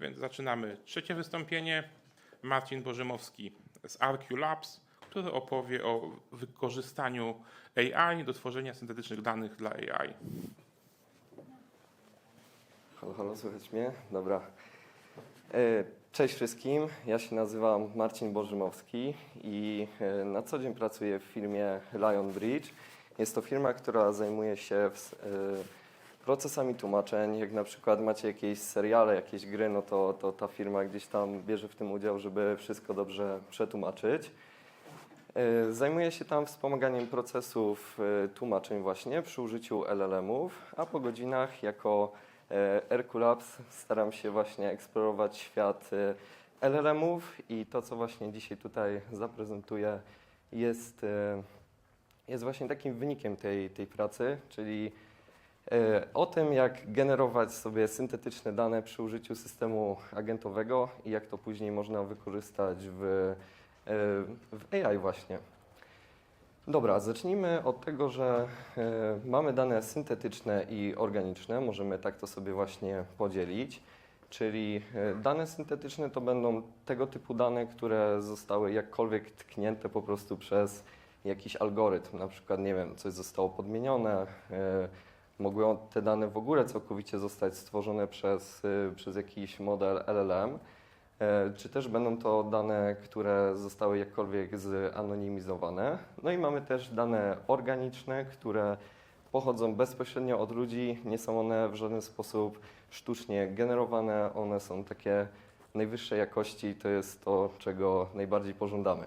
Więc zaczynamy trzecie wystąpienie. Marcin Bożymowski z RQ Labs, który opowie o wykorzystaniu AI do tworzenia syntetycznych danych dla AI. Halo, halo, słychać mnie? Dobra. Cześć wszystkim, ja się nazywam Marcin Bożymowski i e, na co dzień pracuję w firmie Lion Bridge. Jest to firma, która zajmuje się e, procesami tłumaczeń. Jak na przykład macie jakieś seriale, jakieś gry, no to, to ta firma gdzieś tam bierze w tym udział, żeby wszystko dobrze przetłumaczyć. E, Zajmuję się tam wspomaganiem procesów tłumaczeń właśnie przy użyciu LLM-ów, a po godzinach jako Herculabs staram się właśnie eksplorować świat e, LLM-ów i to, co właśnie dzisiaj tutaj zaprezentuję, jest, e, jest właśnie takim wynikiem tej, tej pracy, czyli e, o tym, jak generować sobie syntetyczne dane przy użyciu systemu agentowego i jak to później można wykorzystać w, e, w AI właśnie. Dobra, zacznijmy od tego, że e, mamy dane syntetyczne i organiczne, możemy tak to sobie właśnie podzielić. Czyli e, dane syntetyczne to będą tego typu dane, które zostały jakkolwiek tknięte po prostu przez jakiś algorytm. Na przykład, nie wiem, coś zostało podmienione, e, mogły te dane w ogóle całkowicie zostać stworzone przez, e, przez jakiś model LLM. E, Czy też będą to dane, które zostały jakkolwiek zanonimizowane. No i mamy też dane organiczne, które pochodzą bezpośrednio od ludzi, nie są one w żaden sposób sztucznie generowane, one są takie najwyższej jakości, to jest to, czego najbardziej pożądamy.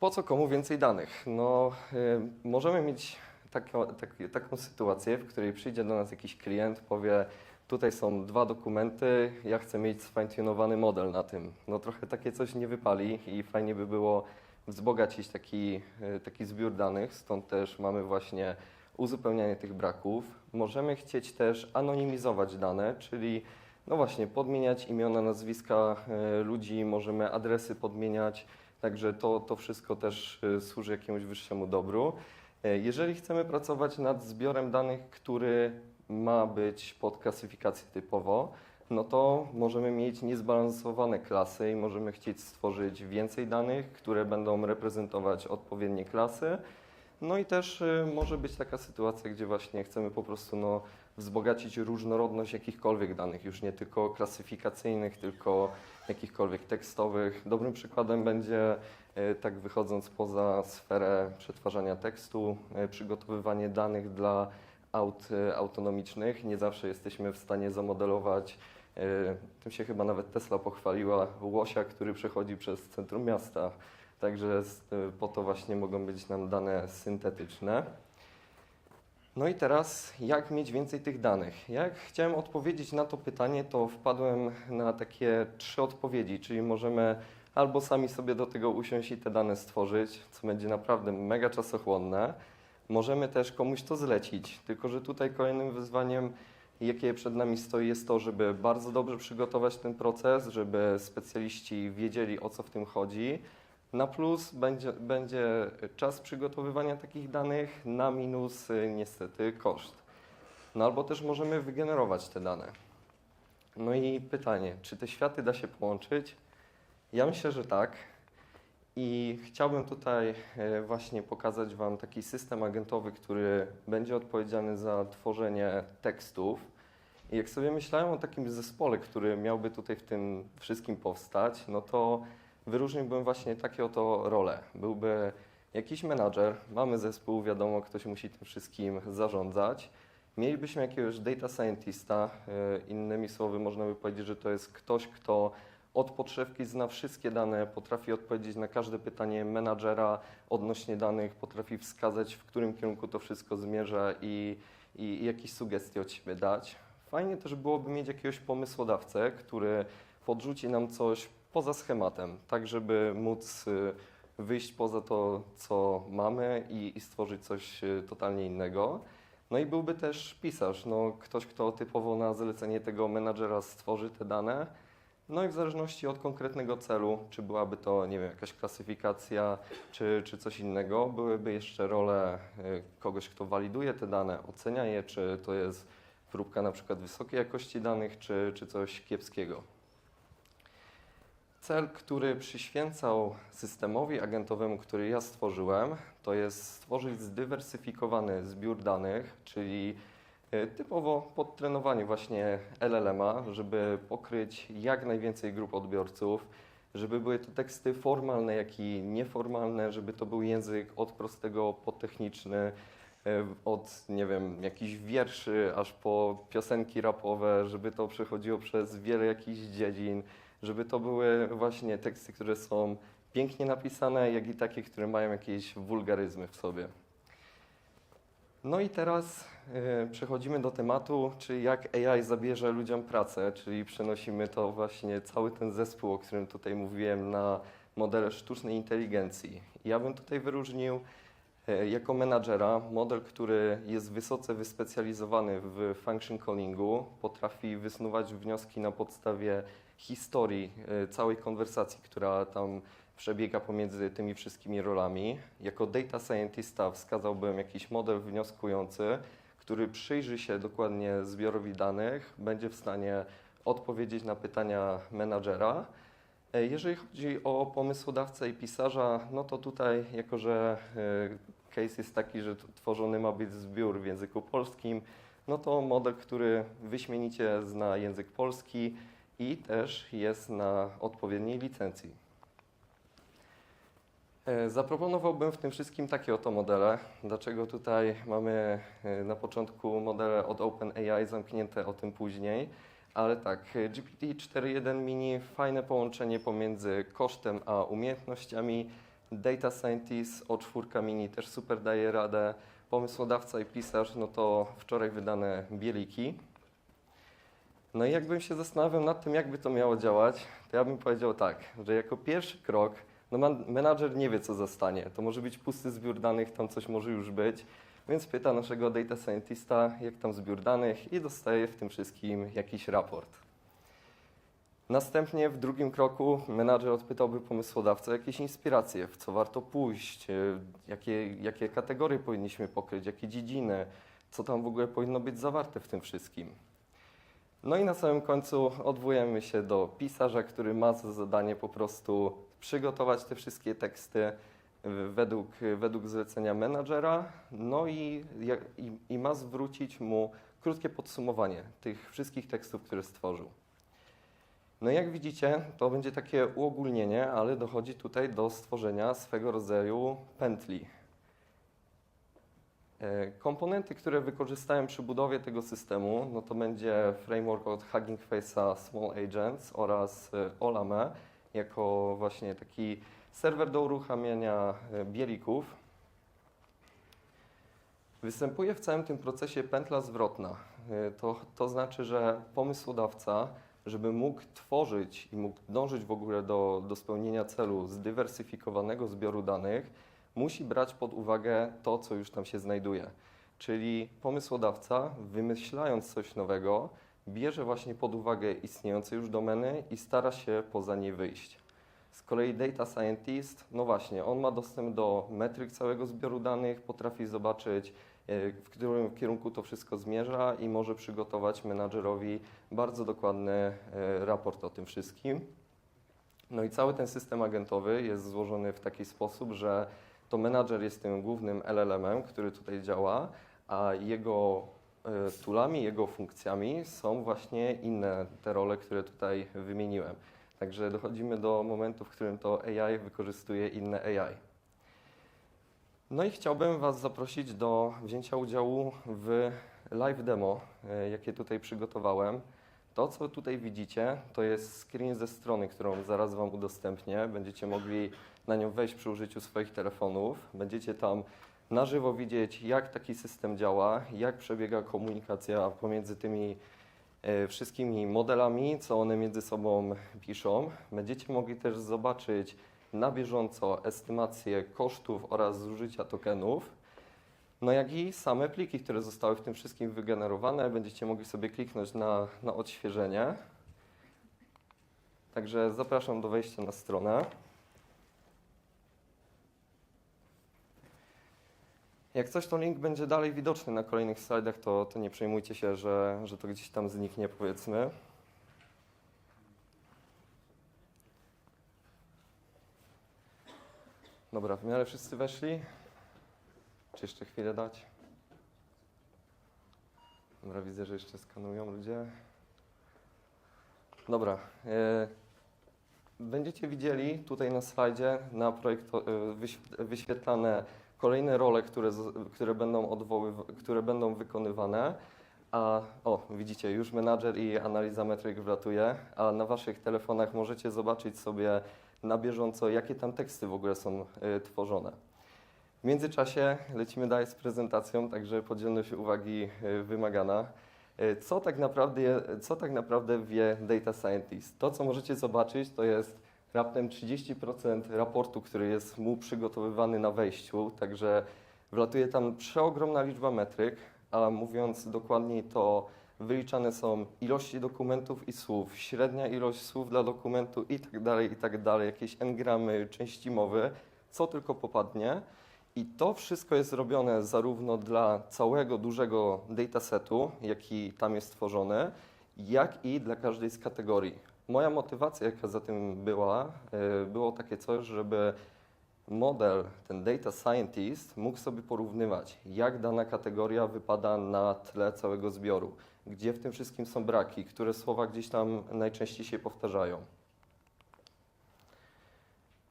Po co komu więcej danych? No, y, możemy mieć taką, tak, taką sytuację, w której przyjdzie do nas jakiś klient, powie, tutaj są dwa dokumenty, ja chcę mieć sfine-tunowany model na tym. No trochę takie coś nie wypali i fajnie by było wzbogacić taki, y, taki zbiór danych, stąd też mamy właśnie uzupełnianie tych braków. Możemy chcieć też anonimizować dane, czyli no właśnie podmieniać imiona, nazwiska y, ludzi, możemy adresy podmieniać, także to, to wszystko też y, służy jakiemuś wyższemu dobru. Jeżeli chcemy pracować nad zbiorem danych, który ma być pod klasyfikację typowo, no to możemy mieć niezbalansowane klasy i możemy chcieć stworzyć więcej danych, które będą reprezentować odpowiednie klasy. No i też y, może być taka sytuacja, gdzie właśnie chcemy po prostu no, wzbogacić różnorodność jakichkolwiek danych, już nie tylko klasyfikacyjnych, tylko jakichkolwiek tekstowych. Dobrym przykładem będzie, y, tak wychodząc poza sferę przetwarzania tekstu, y, przygotowywanie danych dla aut y, autonomicznych. Nie zawsze jesteśmy w stanie zamodelować, y, tym się chyba nawet Tesla pochwaliła, łosia, który przechodzi przez centrum miasta. Także y, po to właśnie mogą być nam dane syntetyczne. No i teraz, jak mieć więcej tych danych? Jak chciałem odpowiedzieć na to pytanie, to wpadłem na takie trzy odpowiedzi, czyli możemy albo sami sobie do tego usiąść i te dane stworzyć, co będzie naprawdę mega czasochłonne. Możemy też komuś to zlecić, tylko że tutaj kolejnym wyzwaniem, jakie przed nami stoi, jest to, żeby bardzo dobrze przygotować ten proces, żeby specjaliści wiedzieli o co w tym chodzi. Na plus będzie, będzie czas przygotowywania takich danych, na minus y, niestety koszt. No albo też możemy wygenerować te dane. No i pytanie, czy te światy da się połączyć? Ja myślę, że tak. I chciałbym tutaj e, właśnie pokazać Wam taki system agentowy, który będzie odpowiedzialny za tworzenie tekstów. I jak sobie myślałem o takim zespole, który miałby tutaj w tym wszystkim powstać, no to wyróżniłbym właśnie takie oto role. Byłby jakiś menadżer, mamy zespół, wiadomo, ktoś musi tym wszystkim zarządzać. Mielibyśmy jakiegoś data scientista, e, innymi słowy można by powiedzieć, że to jest ktoś, kto od podszewki zna wszystkie dane, potrafi odpowiedzieć na każde pytanie menadżera odnośnie danych, potrafi wskazać, w którym kierunku to wszystko zmierza i, i, jakieś sugestie od siebie dać. Fajnie też byłoby mieć jakiegoś pomysłodawcę, który podrzuci nam coś poza schematem, tak żeby móc y, wyjść poza to, co mamy i, i stworzyć coś y, totalnie innego. No i byłby też pisarz, no, ktoś, kto typowo na zlecenie tego menadżera stworzy te dane, No i w zależności od konkretnego celu, czy byłaby to, nie wiem, jakaś klasyfikacja, czy, czy coś innego, byłyby jeszcze role y, kogoś, kto waliduje te dane, ocenia je, czy to jest próbka na przykład wysokiej jakości danych, czy, czy coś kiepskiego. Cel, który przyświęcał systemowi agentowemu, który ja stworzyłem, to jest stworzyć zdywersyfikowany zbiór danych, czyli e, typowo podtrenowanie właśnie LLM-a, żeby pokryć jak najwięcej grup odbiorców, żeby były to teksty formalne, jak i nieformalne, żeby to był język od prostego po techniczny, e, od, nie wiem, jakichś wierszy aż po piosenki rapowe, żeby to przechodziło przez wiele jakichś dziedzin, żeby to były właśnie teksty, które są pięknie napisane, jak i takie, które mają jakieś wulgaryzmy w sobie. No i teraz e, przechodzimy do tematu, czy jak AI zabierze ludziom pracę, czyli przenosimy to właśnie cały ten zespół, o którym tutaj mówiłem, na modele sztucznej inteligencji. Ja bym tutaj wyróżnił e, jako menadżera model, który jest wysoce wyspecjalizowany w function callingu, potrafi wysnuwać wnioski na podstawie historii e, całej konwersacji, która tam przebiega pomiędzy tymi wszystkimi rolami. Jako data scientista wskazałbym jakiś model wnioskujący, który przyjrzy się dokładnie zbiorowi danych, będzie w stanie odpowiedzieć na pytania menadżera. E, Jeżeli chodzi o pomysłodawcę i pisarza, no to tutaj, jako że e, case jest taki, że tworzony ma być zbiór w języku polskim, no to model, który wyśmienicie zna język polski i też jest na odpowiedniej licencji. E, Zaproponowałbym w tym wszystkim takie oto modele. Dlaczego tutaj mamy e, na początku modele od OpenAI zamknięte o tym później? Ale tak, e, GPT-4.1 Mini fajne połączenie pomiędzy kosztem a umiejętnościami. Data Scientist o 4 Mini też super daje radę. Pomysłodawca i pisarz, no to wczoraj wydane bieliki. No i jakbym się zastanawiał nad tym, jakby to miało działać, to ja bym powiedział tak, że jako pierwszy krok no man, menadżer nie wie, co zostanie. To może być pusty zbiór danych, tam coś może już być, więc pyta naszego data scientista, jak tam zbiór danych i dostaje w tym wszystkim jakiś raport. Następnie w drugim kroku menadżer odpytałby pomysłodawcę jakieś inspiracje, w co warto pójść, e, jakie, jakie kategorie powinniśmy pokryć, jakie dziedziny, co tam w ogóle powinno być zawarte w tym wszystkim. No i na samym końcu odwołujemy się do pisarza, który ma za zadanie po prostu przygotować te wszystkie teksty y, według, według zlecenia menadżera, no i, i, i ma zwrócić mu krótkie podsumowanie tych wszystkich tekstów, które stworzył. No jak widzicie, to będzie takie uogólnienie, ale dochodzi tutaj do stworzenia swego rodzaju pętli. E, Komponenty, które wykorzystałem przy budowie tego systemu, no to będzie framework od Hugging Face'a Small Agents oraz e, Olame jako właśnie taki serwer do uruchamiania e, bielików. Występuje w całym tym procesie pętla zwrotna. To, to znaczy, że pomysłodawca, żeby mógł tworzyć i mógł dążyć w ogóle do, do spełnienia celu zdywersyfikowanego zbioru danych, musi brać pod uwagę to, co już tam się znajduje. Czyli pomysłodawca, wymyślając coś nowego, bierze właśnie pod uwagę istniejące już domeny i stara się poza nie wyjść. Z kolei data scientist, no właśnie, on ma dostęp do metryk całego zbioru danych, potrafi zobaczyć, e, w którym kierunku to wszystko zmierza i może przygotować menadżerowi bardzo dokładny e, raport o tym wszystkim. No i cały ten system agentowy jest złożony w taki sposób, że to menadżer jest tym głównym LLM-em, który tutaj działa, a jego e, toolami, jego funkcjami są właśnie inne te role, które tutaj wymieniłem. Także dochodzimy do momentu, w którym to AI wykorzystuje inne AI. No i chciałbym Was zaprosić do wzięcia udziału w live demo, e, jakie tutaj przygotowałem. To, co tutaj widzicie, to jest screen ze strony, którą zaraz Wam udostępnię. Będziecie mogli na nią wejść przy użyciu swoich telefonów. Będziecie tam na żywo widzieć, jak taki system działa, jak przebiega komunikacja pomiędzy tymi e, wszystkimi modelami, co one między sobą piszą. Będziecie mogli też zobaczyć na bieżąco estymację kosztów oraz zużycia tokenów. No jak i same pliki, które zostały w tym wszystkim wygenerowane. Będziecie mogli sobie kliknąć na, na odświeżenie. Także zapraszam do wejścia na stronę. Jak coś, to link będzie dalej widoczny na kolejnych slajdach, to, to nie przejmujcie się, że, że to gdzieś tam zniknie, powiedzmy. Dobra, w miarę wszyscy weszli? Czy jeszcze chwilę dać? Dobra, widzę, że jeszcze skanują ludzie. Dobra. e, Będziecie widzieli tutaj na slajdzie na projekto, e, wyśw- wyświetlane kolejne role, które, które, będą które będą wykonywane. A o, widzicie, już menadżer i analiza metryk wlatuje, a na waszych telefonach możecie zobaczyć sobie na bieżąco, jakie tam teksty w ogóle są e, tworzone. W międzyczasie lecimy dalej z prezentacją, także podzielność uwagi e, wymagana. E, Co tak, naprawdę, co tak naprawdę wie Data Scientist? To, co możecie zobaczyć, to jest raptem 30% raportu, który jest mu przygotowywany na wejściu, także wlatuje tam przeogromna liczba metryk, a mówiąc dokładniej, to wyliczane są ilości dokumentów i słów, średnia ilość słów dla dokumentu i tak dalej, i tak dalej, jakieś engramy, części mowy, co tylko popadnie. I to wszystko jest robione zarówno dla całego dużego datasetu, jaki tam jest tworzony, jak i dla każdej z kategorii. Moja motywacja, jaka za tym była, y, było takie coś, żeby model, ten data scientist, mógł sobie porównywać, jak dana kategoria wypada na tle całego zbioru, gdzie w tym wszystkim są braki, które słowa gdzieś tam najczęściej się powtarzają.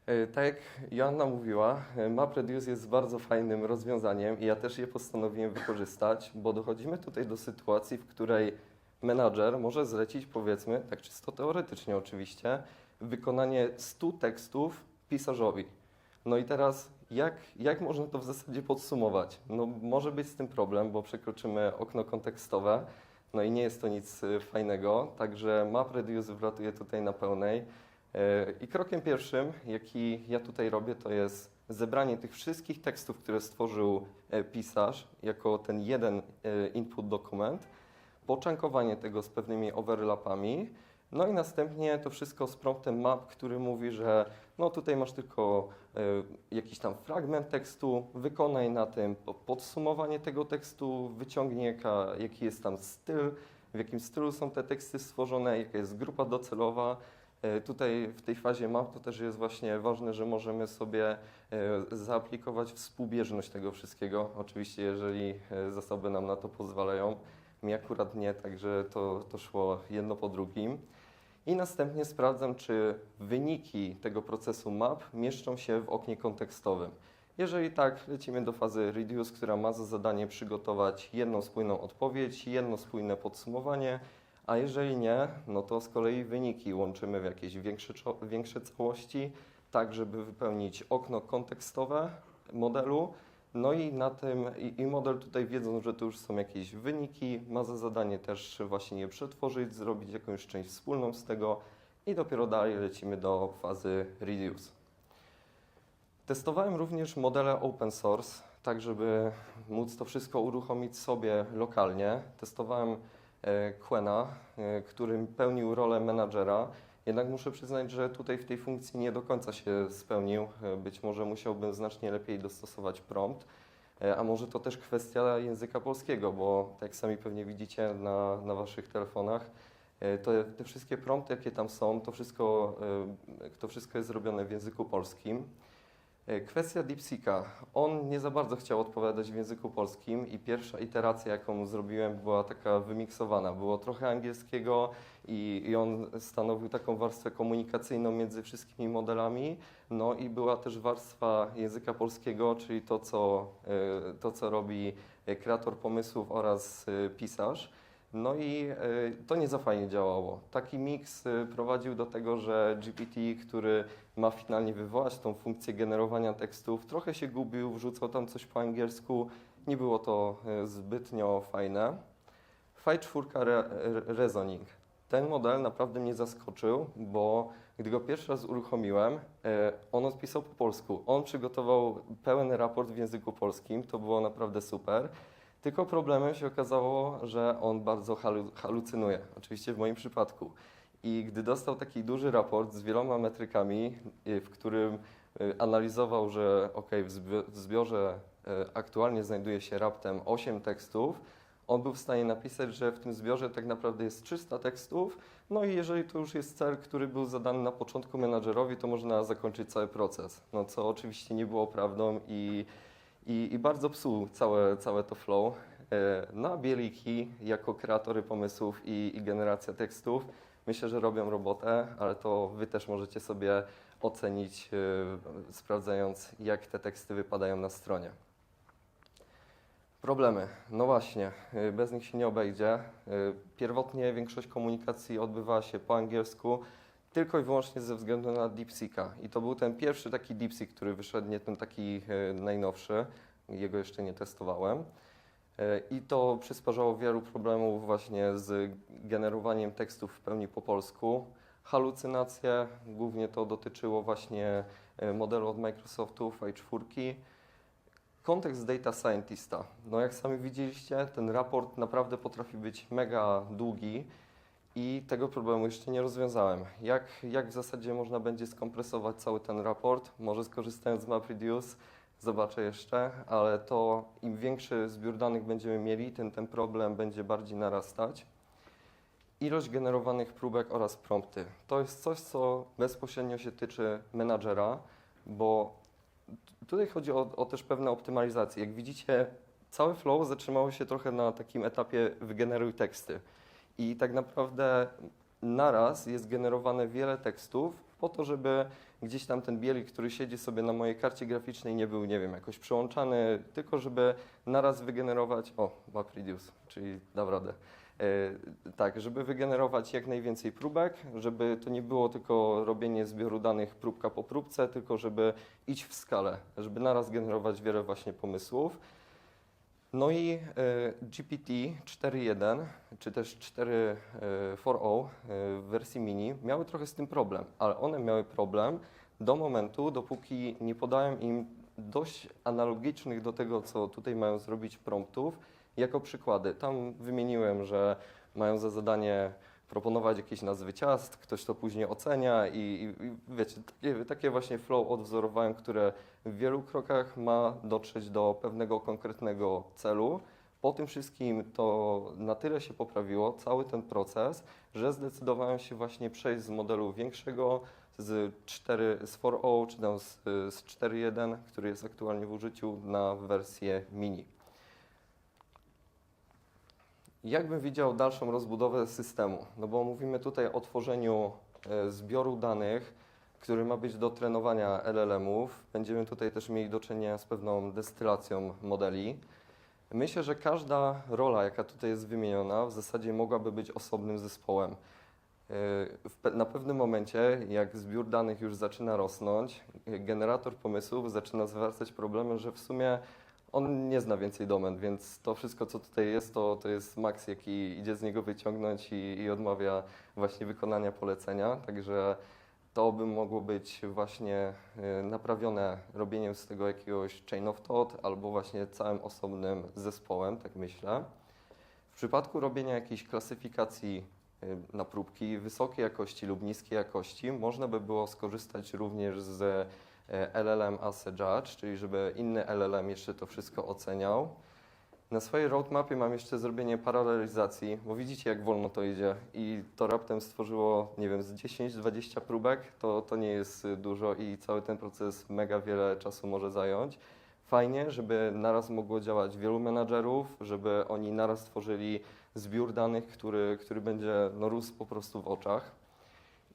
E, Tak jak Joanna mówiła, e, MapReduce jest bardzo fajnym rozwiązaniem i ja też je postanowiłem wykorzystać, bo dochodzimy tutaj do sytuacji, w której menadżer może zlecić, powiedzmy, tak czysto teoretycznie oczywiście, wykonanie 100 tekstów pisarzowi. No i teraz jak, jak można to w zasadzie podsumować? No może być z tym problem, bo przekroczymy okno kontekstowe, no i nie jest to nic e, fajnego, także MapReduce wlatuje tutaj na pełnej. E, I krokiem pierwszym, jaki ja tutaj robię, to jest zebranie tych wszystkich tekstów, które stworzył e, pisarz jako ten jeden e, input dokument, poczankowanie tego z pewnymi overlapami, no i następnie to wszystko z promptem map, który mówi, że no tutaj masz tylko e, jakiś tam fragment tekstu, wykonaj na tym po- podsumowanie tego tekstu, wyciągnij jaka, jaki jest tam styl, w jakim stylu są te teksty stworzone, jaka jest grupa docelowa. E, Tutaj w tej fazie map to też jest właśnie ważne, że możemy sobie e, zaaplikować współbieżność tego wszystkiego. Oczywiście, jeżeli zasoby nam na to pozwalają. Mi akurat nie, także to, to szło jedno po drugim. I następnie sprawdzam, czy wyniki tego procesu map mieszczą się w oknie kontekstowym. Jeżeli tak, lecimy do fazy reduce, która ma za zadanie przygotować jedną spójną odpowiedź, jedno spójne podsumowanie, a jeżeli nie, no to z kolei wyniki łączymy w jakieś większe, większe całości, tak żeby wypełnić okno kontekstowe modelu. No i na tym, i, i model tutaj wiedząc, że to już są jakieś wyniki, ma za zadanie też właśnie je przetworzyć, zrobić jakąś część wspólną z tego i dopiero dalej lecimy do fazy reduce. Testowałem również modele open source, tak żeby móc to wszystko uruchomić sobie lokalnie. Testowałem e, Quena, e, który pełnił rolę menadżera. Jednak muszę przyznać, że tutaj w tej funkcji nie do końca się spełnił. Być może musiałbym znacznie lepiej dostosować prompt, E, a może to też kwestia języka polskiego, bo tak jak sami pewnie widzicie na, na waszych telefonach, e, to te wszystkie prompty, jakie tam są, to wszystko, e, to wszystko jest zrobione w języku polskim. E, Kwestia DeepSeeka. On nie za bardzo chciał odpowiadać w języku polskim i pierwsza iteracja, jaką zrobiłem, była taka wymiksowana. Było trochę angielskiego i, i on stanowił taką warstwę komunikacyjną między wszystkimi modelami. No i była też warstwa języka polskiego, czyli to, co, e, to, co robi e, kreator pomysłów oraz pisarz. No i e, to nie za fajnie działało. Taki miks e, prowadził do tego, że GPT, który ma finalnie wywołać tą funkcję generowania tekstów, trochę się gubił, wrzucał tam coś po angielsku. Nie było to e, zbytnio fajne. Faj 4 Re Reasoning. Ten model naprawdę mnie zaskoczył, bo gdy go pierwszy raz uruchomiłem, on odpisał po polsku. On przygotował pełen raport w języku polskim, to było naprawdę super. Tylko problemem się okazało, że on bardzo halu halucynuje, oczywiście w moim przypadku. I gdy dostał taki duży raport z wieloma metrykami, y, w którym y, analizował, że ok, w zbiorze y, aktualnie znajduje się raptem 8 tekstów, on był w stanie napisać, że w tym zbiorze tak naprawdę jest 300 tekstów, no i jeżeli to już jest cel, który był zadany na początku menadżerowi, to można zakończyć cały proces. No co oczywiście nie było prawdą i, i, i bardzo psuł całe, całe to flow. E, No a Bieliki jako kreatory pomysłów i, i generacja tekstów myślę, że robią robotę, ale to Wy też możecie sobie ocenić, e, sprawdzając jak te teksty wypadają na stronie. Problemy. No właśnie, y, bez nich się nie obejdzie. Pierwotnie większość komunikacji odbywała się po angielsku, tylko i wyłącznie ze względu na DeepSeeka. I to był ten pierwszy taki DeepSeek, który wyszedł, nie ten taki y, najnowszy. Jego jeszcze nie testowałem. Y, I to przysparzało wielu problemów właśnie z generowaniem tekstów w pełni po polsku. Halucynacje, głównie to dotyczyło właśnie y, modelu od Microsoftu, i4. Kontekst data scientista. No jak sami widzieliście, ten raport naprawdę potrafi być mega długi i tego problemu jeszcze nie rozwiązałem. Jak, jak w zasadzie można będzie skompresować cały ten raport? Może skorzystając z MapReduce, zobaczę jeszcze, ale to im większy zbiór danych będziemy mieli, tym ten problem będzie bardziej narastać. Ilość generowanych próbek oraz prompty. To jest coś, co bezpośrednio się tyczy menadżera, bo Tutaj chodzi o, o też pewne optymalizacje. Jak widzicie, cały flow zatrzymało się trochę na takim etapie wygeneruj teksty. I tak naprawdę naraz jest generowane wiele tekstów po to, żeby gdzieś tam ten bielik, który siedzi sobie na mojej karcie graficznej nie był, nie wiem, jakoś przyłączany, tylko żeby naraz wygenerować, o, MapReduce, czyli dam radę. E, tak, żeby wygenerować jak najwięcej próbek, żeby to nie było tylko robienie zbioru danych próbka po próbce, tylko żeby iść w skalę, żeby naraz generować wiele właśnie pomysłów. No i e, GPT 4.1 czy też 4.4.0 e, w wersji mini miały trochę z tym problem, ale one miały problem do momentu, dopóki nie podałem im dość analogicznych do tego, co tutaj mają zrobić promptów, jako przykłady. Tam wymieniłem, że mają za zadanie proponować jakieś nazwy ciast, ktoś to później ocenia i, i, i wiecie, takie, takie właśnie flow odwzorowałem, które w wielu krokach ma dotrzeć do pewnego konkretnego celu. Po tym wszystkim to na tyle się poprawiło, cały ten proces, że zdecydowałem się właśnie przejść z modelu większego, z 4, z 4.0 czy tam z, z 4.1, który jest aktualnie w użyciu, na wersję mini. Jak bym widział dalszą rozbudowę systemu? No bo mówimy tutaj o tworzeniu e, zbioru danych, który ma być do trenowania LLM-ów. Będziemy tutaj też mieli do czynienia z pewną destylacją modeli. Myślę, że każda rola, jaka tutaj jest wymieniona, w zasadzie mogłaby być osobnym zespołem. E, Na pewnym momencie, jak zbiór danych już zaczyna rosnąć, generator pomysłów zaczyna zwracać problemy, że w sumie on nie zna więcej domen, więc to wszystko, co tutaj jest, to, to jest maks, jaki idzie z niego wyciągnąć i, i odmawia właśnie wykonania polecenia. Także to by mogło być właśnie y, naprawione robieniem z tego jakiegoś chain of thought albo właśnie całym osobnym zespołem, tak myślę. W przypadku robienia jakiejś klasyfikacji y, na próbki wysokiej jakości lub niskiej jakości, można by było skorzystać również z LLM as a judge, czyli żeby inny LLM jeszcze to wszystko oceniał. Na swojej roadmapie mam jeszcze zrobienie paralelizacji, bo widzicie jak wolno to idzie i to raptem stworzyło, nie wiem, z 10-20 próbek, to, to nie jest dużo i cały ten proces mega wiele czasu może zająć. Fajnie, żeby naraz mogło działać wielu menadżerów, żeby oni naraz tworzyli zbiór danych, który, który będzie no, rósł po prostu w oczach.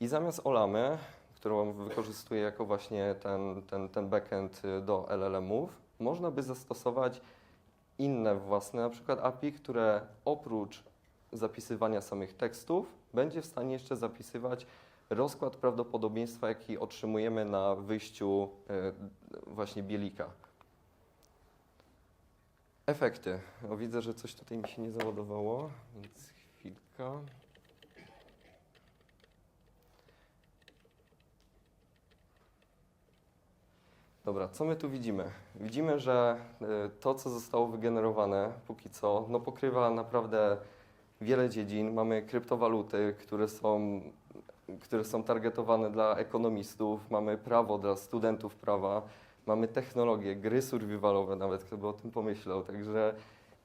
I zamiast Olamy, którą wykorzystuję jako właśnie ten, ten, ten backend y, do LLM-ów, można by zastosować inne własne, na przykład API, które oprócz zapisywania samych tekstów, będzie w stanie jeszcze zapisywać rozkład prawdopodobieństwa, jaki otrzymujemy na wyjściu y, właśnie bielika. Efekty. O, widzę, że coś tutaj mi się nie załadowało, więc chwilka. Dobra, co my tu widzimy? Widzimy, że y, to, co zostało wygenerowane póki co, no pokrywa naprawdę wiele dziedzin. Mamy kryptowaluty, które są które są targetowane dla ekonomistów, mamy prawo dla studentów prawa, mamy technologię, gry survivalowe nawet, kto by o tym pomyślał. Także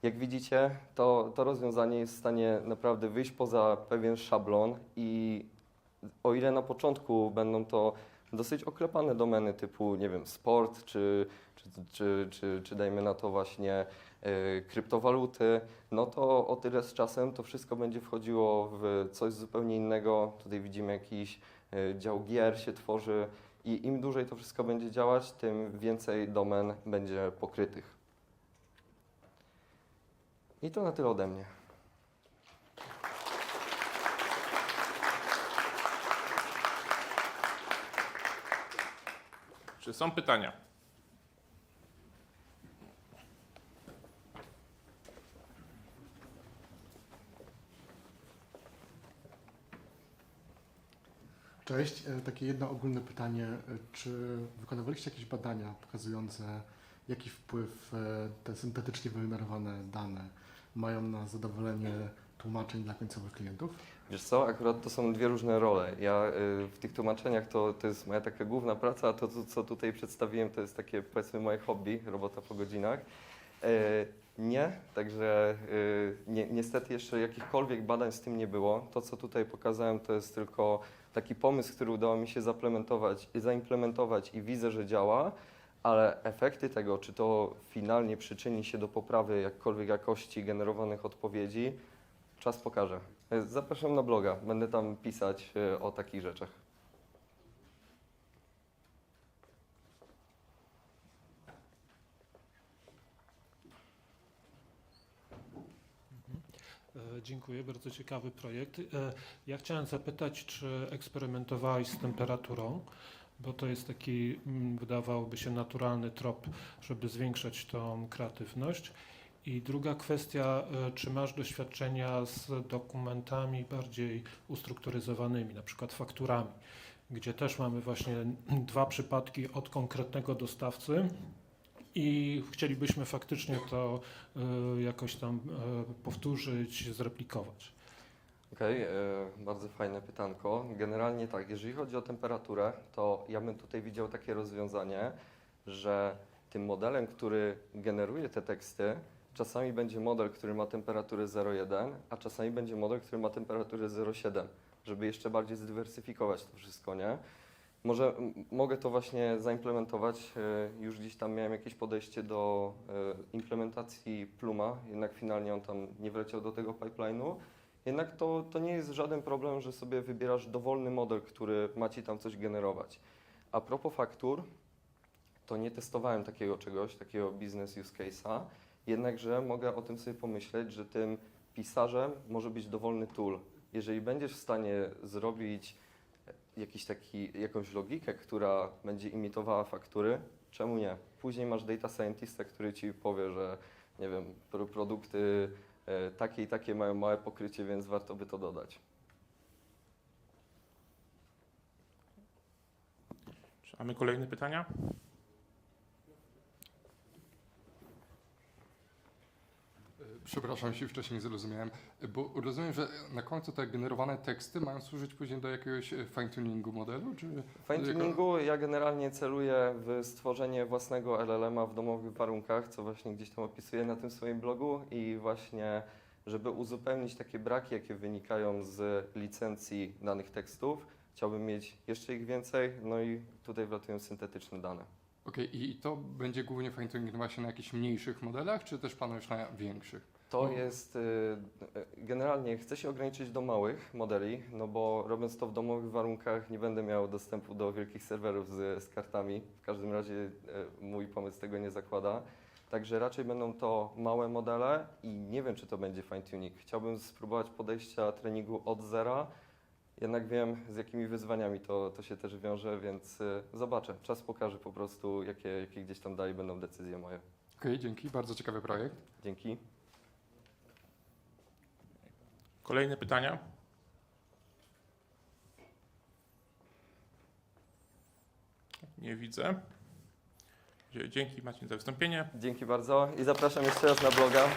jak widzicie, to, to rozwiązanie jest w stanie naprawdę wyjść poza pewien szablon i o ile na początku będą to dosyć oklepane domeny typu, nie wiem, sport, czy, czy, czy, czy, czy dajmy na to właśnie e, kryptowaluty, no to o tyle z czasem to wszystko będzie wchodziło w coś zupełnie innego. Tutaj widzimy jakiś e, dział gier się tworzy i im dłużej to wszystko będzie działać, tym więcej domen będzie pokrytych. I to na tyle ode mnie. Czy są pytania? Cześć, E, takie jedno ogólne pytanie. E, Czy wykonywaliście jakieś badania pokazujące, jaki wpływ e, te syntetycznie wygenerowane dane mają na zadowolenie tłumaczeń dla końcowych klientów? Wiesz co, akurat to są dwie różne role. Ja y, w tych tłumaczeniach to, to jest moja taka główna praca, a to, to, co tutaj przedstawiłem, to jest takie powiedzmy moje hobby, robota po godzinach. E, nie, także y, ni niestety jeszcze jakichkolwiek badań z tym nie było. To, co tutaj pokazałem, to jest tylko taki pomysł, który udało mi się zaplementować, zaimplementować i widzę, że działa, ale efekty tego, czy to finalnie przyczyni się do poprawy jakkolwiek jakości generowanych odpowiedzi, czas pokaże. Zapraszam na bloga, będę tam pisać e, o takich rzeczach. E, Dziękuję, bardzo ciekawy projekt. E, Ja chciałem zapytać, czy eksperymentowałeś z temperaturą, bo to jest taki, mm, wydawałoby się, naturalny trop, żeby zwiększać tą kreatywność. I druga kwestia, e, czy masz doświadczenia z dokumentami bardziej ustrukturyzowanymi, na przykład fakturami, gdzie też mamy właśnie dwa przypadki od konkretnego dostawcy i chcielibyśmy faktycznie to y, jakoś tam y, powtórzyć, zreplikować. Okej, e, bardzo fajne pytanko. Generalnie tak, jeżeli chodzi o temperaturę, to ja bym tutaj widział takie rozwiązanie, że tym modelem, który generuje te teksty, czasami będzie model, który ma temperaturę 0,1, a czasami będzie model, który ma temperaturę 0,7, żeby jeszcze bardziej zdywersyfikować to wszystko, nie? Może mogę to właśnie zaimplementować. e, Już gdzieś tam miałem jakieś podejście do e, implementacji Pluma, jednak finalnie on tam nie wleciał do tego pipeline'u. Jednak to, to nie jest żaden problem, że sobie wybierasz dowolny model, który ma ci tam coś generować. A propos faktur, to nie testowałem takiego czegoś, takiego business use case'a, jednakże mogę o tym sobie pomyśleć, że tym pisarzem może być dowolny tool. Jeżeli będziesz w stanie zrobić jakiś taki, jakąś logikę, która będzie imitowała faktury, czemu nie? Później masz data scientista, który ci powie, że nie wiem, pro- produkty e, takie i takie mają małe pokrycie, więc warto by to dodać. Mamy kolejne pytania? Przepraszam, jeśli wcześniej nie zrozumiałem, bo rozumiem, że na końcu te generowane teksty mają służyć później do jakiegoś fine-tuningu modelu, czy... Fine-tuningu ja generalnie celuję w stworzenie własnego LLM-a w domowych warunkach, co właśnie gdzieś tam opisuję na tym swoim blogu i właśnie, żeby uzupełnić takie braki, jakie wynikają z licencji danych tekstów, chciałbym mieć jeszcze ich więcej, no i tutaj wlatują syntetyczne dane. Okej, i to będzie głównie fine-tuning właśnie na jakichś mniejszych modelach, czy też planujesz na większych? To jest, y, y, generalnie chcę się ograniczyć do małych modeli, no bo robiąc to w domowych warunkach nie będę miał dostępu do wielkich serwerów z, z kartami. W każdym razie y, mój pomysł tego nie zakłada. Także raczej będą to małe modele i nie wiem, czy to będzie fine tuning. Chciałbym spróbować podejścia treningu od zera, jednak wiem, z jakimi wyzwaniami to, to się też wiąże, więc y, zobaczę. Czas pokaże po prostu, jakie, jakie gdzieś tam dalej będą decyzje moje. Okej, dzięki, bardzo ciekawy projekt. Dzięki. Kolejne pytania? Nie widzę. Dzięki Marcin za wystąpienie. Dzięki bardzo i zapraszam jeszcze raz na bloga.